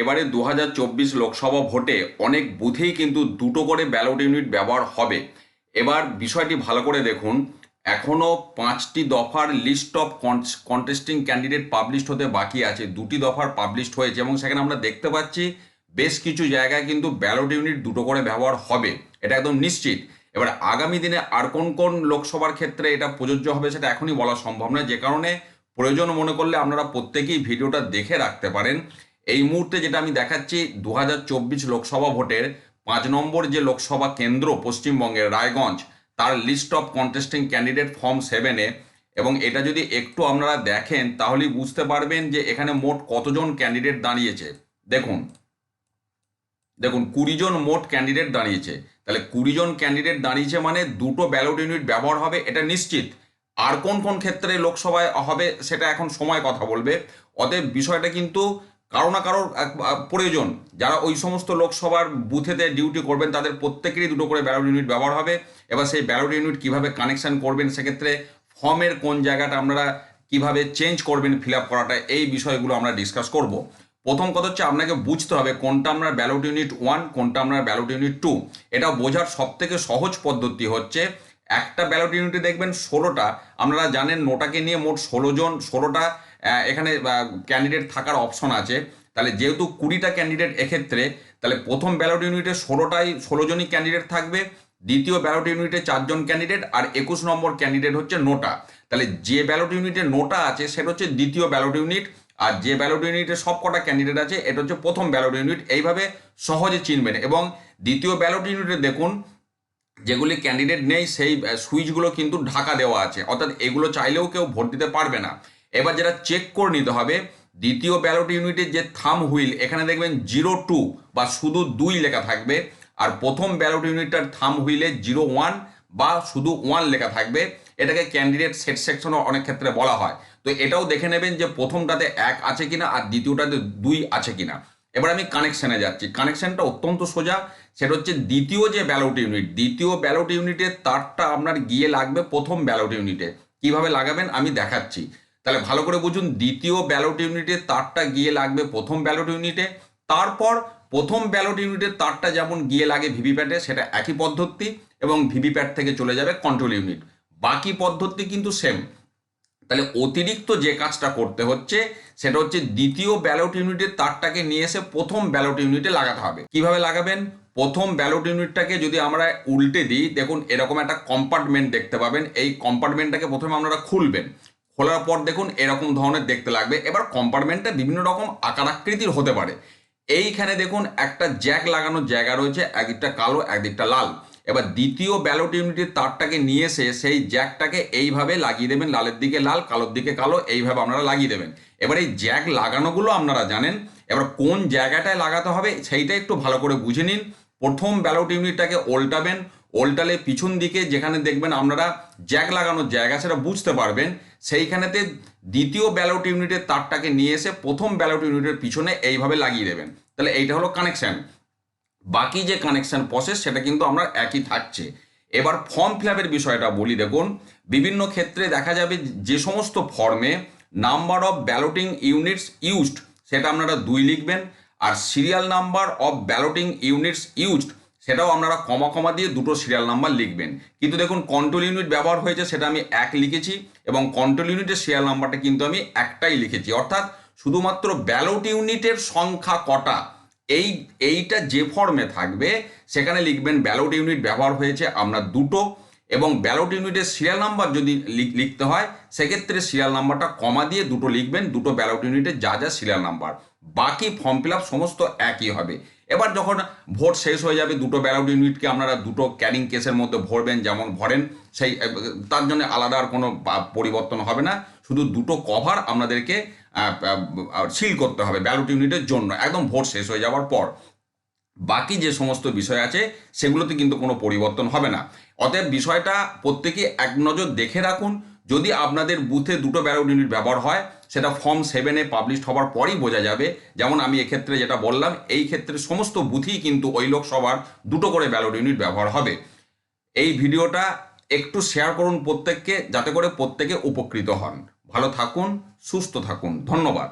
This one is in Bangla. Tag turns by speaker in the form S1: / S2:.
S1: এবারে দু হাজার চব্বিশ লোকসভা ভোটে অনেক বুথেই কিন্তু দুটো করে ব্যালট ইউনিট ব্যবহার হবে। এবার বিষয়টি ভালো করে দেখুন। এখনও পাঁচটি দফার list of contesting candidate published হতে বাকি আছে। দুটি দফার পাবলিশড হয়েছে এবং সেখানে আমরা দেখতে পাচ্ছি বেশ কিছু জায়গায় কিন্তু ব্যালট ইউনিট দুটো করে ব্যবহার হবে। এটা একদম নিশ্চিত। এবার আগামী দিনে আর কোন কোন লোকসভার ক্ষেত্রে এটা প্রযোজ্য হবে সেটা এখনই বলা সম্ভব নয়। যে কারণে প্রয়োজন মনে করলে আপনারা প্রত্যেকেই ভিডিওটা দেখে রাখতে পারেন। এই মুহূর্তে যেটা আমি দেখাচ্ছি দু হাজার চব্বিশ লোকসভা ভোটের পাঁচ নম্বর যে লোকসভা কেন্দ্র পশ্চিমবঙ্গের রায়গঞ্জ, তার list of contesting candidate form সেভেনে এবং এটা যদি একটু আপনারা দেখেন, তাহলেই বুঝতে পারবেন যে এখানে মোট কতজন ক্যান্ডিডেট দাঁড়িয়েছে। দেখুন। দেখুন, কুড়ি জন মোট ক্যান্ডিডেট দাঁড়িয়েছে। তাহলে কুড়ি জন ক্যান্ডিডেট দাঁড়িয়েছে মানে দুটো ব্যালট ইউনিট ব্যবহার হবে, এটা নিশ্চিত। আর কোন কোন ক্ষেত্রে লোকসভায় হবে, সেটা এখন সময় কথা বলবে। অতএব বিষয়টা কিন্তু কারও না কারোর প্রয়োজন। যারা ওই সমস্ত লোকসভার বুথেতে ডিউটি করবেন, তাদের প্রত্যেকেরই দুটো করে ব্যালট ইউনিট ব্যবহার হবে। এবার সেই ব্যালট ইউনিট কীভাবে কানেকশান করবেন, সেক্ষেত্রে ফর্মের কোন জায়গাটা আপনারা কীভাবে চেঞ্জ করবেন ফিল আপ করাটা, এই বিষয়গুলো আমরা ডিসকাস করব। প্রথম কথা হচ্ছে আপনাকে বুঝতে হবে কোনটা আপনার ব্যালট ইউনিট ওয়ান কোনটা আপনার ব্যালট ইউনিট টু এটা বোঝার সব থেকে সহজ পদ্ধতি হচ্ছে, একটা ব্যালট ইউনিটে দেখবেন ষোলোটা, আপনারা জানেন নোটাকে নিয়ে মোট ষোলো জন, ষোলোটা এখানে ক্যান্ডিডেট থাকার অপশন আছে। তাহলে যেহেতু কুড়িটা ক্যান্ডিডেট এক্ষেত্রে, তাহলে প্রথম ব্যালট ইউনিটে ষোলোটাই, ষোলো জনই ক্যান্ডিডেট থাকবে। দ্বিতীয় ব্যালট ইউনিটে চারজন ক্যান্ডিডেট আর একুশ নম্বর ক্যান্ডিডেট হচ্ছে নোটা। তাহলে যে ব্যালট ইউনিটে নোটা আছে, সেটা হচ্ছে দ্বিতীয় ব্যালট ইউনিট আর যে ব্যালট ইউনিটে সব কটা ক্যান্ডিডেট আছে, এটা হচ্ছে প্রথম ব্যালট ইউনিট এইভাবে সহজে চিনবেন। এবং দ্বিতীয় ব্যালট ইউনিটে দেখুন, যেগুলি ক্যান্ডিডেট নেই, সেই সুইচগুলো কিন্তু ঢাকা দেওয়া আছে। অর্থাৎ এগুলো চাইলেও কেউ ভোট দিতে পারবে না। এবার যেটা চেক করে নিতে হবে, দ্বিতীয় ব্যালট ইউনিটের যে থাম হুইল এখানে দেখবেন জিরো টু বা শুধু দুই লেখা থাকবে, আর প্রথম ব্যালট ইউনিটটার থাম হুইলে জিরো ওয়ান বা শুধু ওয়ান লেখা থাকবে, এটাকে ক্যান্ডিডেট সেট সেকশনও অনেক ক্ষেত্রে বলা হয়। তো এটাও দেখে নেবেন যে প্রথমটাতে এক আছে কিনা, আর দ্বিতীয়টাতে দুই আছে কিনা। এবার আমি কানেকশানে যাচ্ছি। কানেকশানটা অত্যন্ত সোজা, সেটা হচ্ছে দ্বিতীয় যে ব্যালট ইউনিট দ্বিতীয় ব্যালট ইউনিটের তারটা আপনার গিয়ে লাগবে প্রথম ব্যালট ইউনিটে কীভাবে লাগাবেন আমি দেখাচ্ছি। তাহলে ভালো করে বুঝুন, দ্বিতীয় ব্যালট ইউনিটে তারটা গিয়ে লাগবে প্রথম ব্যালট ইউনিটে তারপর প্রথম ব্যালট ইউনিটের তারটা যেমন গিয়ে লাগে ভিভিপ্যাটে, সেটা একই পদ্ধতি এবং ভিভিপ্যাট থেকে চলে যাবে কন্ট্রোল ইউনিট বাকি পদ্ধতি কিন্তু সেম তাহলে অতিরিক্ত যে কাজটা করতে হচ্ছে, সেটা হচ্ছে দ্বিতীয় ব্যালট ইউনিটের তারটাকে নিয়ে এসে প্রথম ব্যালট ইউনিটে লাগাতে হবে। কীভাবে লাগাবেন? প্রথম ব্যালট ইউনিটটাকে যদি আমরা উল্টে দিই, দেখুন এরকম একটা কম্পার্টমেন্ট দেখতে পাবেন। এই কম্পার্টমেন্টটাকে প্রথমে আপনারা খুলবেন। খোলার পর দেখুন এরকম ধরনের দেখতে লাগবে। এবার কম্পার্টমেন্টটা বিভিন্ন রকম আকার আকৃতির হতে পারে। এইখানে দেখুন একটা জ্যাক লাগানোর জায়গা রয়েছে, একদিকটা কালো, একদিকটা লাল। এবার দ্বিতীয় ব্যালট ইউনিটের তারটাকে নিয়ে এসে সেই জ্যাকটাকে এইভাবে লাগিয়ে দেবেন, লালের দিকে লাল, কালোর দিকে কালো, এইভাবে আপনারা লাগিয়ে দেবেন। এবার এই জ্যাক লাগানোগুলো আপনারা জানেন, এবার কোন জায়গাটায় লাগাতে হবে সেইটা একটু ভালো করে বুঝে নিন। প্রথম ব্যালট ইউনিটটাকে ওল্টাবেন ওল্টালে পিছন দিকে যেখানে দেখবেন আপনারা জ্যাক লাগানোর জায়গা, সেটা বুঝতে পারবেন। সেইখানেতে দ্বিতীয় ব্যালট ইউনিটের তারটাকে নিয়ে এসে প্রথম ব্যালট ইউনিটের পিছনে এইভাবে লাগিয়ে দেবেন। তাহলে এইটা হলো কানেকশন। বাকি যে কানেকশন প্রসেস সেটা কিন্তু আমরা একই থাকছে। এবার ফর্ম ফিল বিষয়টা বলি, দেখুন। বিভিন্ন ক্ষেত্রে দেখা যাবে যে সমস্ত ফর্মে number of balloting units used সেটা আপনারা দুই লিখবেন। আর serial number of balloting units used সেটাও আপনারা কমা কমা দিয়ে দুটো সিরিয়াল নাম্বার লিখবেন। কিন্তু দেখুন কন্ট্রোল ইউনিট ব্যবহার হয়েছে, সেটা আমি এক লিখেছি এবং কন্ট্রোল ইউনিটের সিরিয়াল নাম্বারটা কিন্তু আমি একটাই লিখেছি। অর্থাৎ শুধুমাত্র ব্যালট ইউনিটের সংখ্যা কটা, এই, এইটা যে ফর্মে থাকবে, সেখানে লিখবেন ব্যালট ইউনিট ব্যবহার হয়েছে আপনার দুটো এবং ব্যালট ইউনিটের সিরিয়াল নাম্বার যদি লিখ- লিখতে হয়, সেক্ষেত্রে সিরিয়াল নাম্বারটা কমা দিয়ে দুটো লিখবেন, দুটো ব্যালট ইউনিটের যা যা সিরিয়াল নাম্বার বাকি ফর্ম ফিল সমস্ত একই হবে। এবার যখন ভোট শেষ হয়ে যাবে, দুটো ব্যালট ইউনিটকে আপনারা দুটো ক্যারিং কেসের মধ্যে ভরবেন যেমন ভরেন, সেই তার জন্য আলাদা আর কোনো পরিবর্তন হবে না। শুধু দুটো কভার আপনাদেরকে সিল করতে হবে ব্যালট ইউনিটের জন্য, একদম ভোট শেষ হয়ে যাওয়ার পর। বাকি যে সমস্ত বিষয় আছে, সেগুলোতে কিন্তু কোনো পরিবর্তন হবে না। অতএব বিষয়টা প্রত্যেকে এক নজর দেখে রাখুন যদি আপনাদের বুথে দুটো ব্যালট ইউনিট ব্যবহার হয়, সেটা ফর্ম সেভেনে পাবলিশ হওয়ার পরই বোঝা যাবে। যেমন আমি এক্ষেত্রে যেটা বললাম, এই ক্ষেত্রে সমস্ত বুথই কিন্তু ওই লোকসভার দুটো করে ব্যালট ইউনিট ব্যবহার হবে। এই ভিডিওটা একটু শেয়ার করুন প্রত্যেককে, যাতে করে প্রত্যেকে উপকৃত হন। ভালো থাকুন, সুস্থ থাকুন। ধন্যবাদ।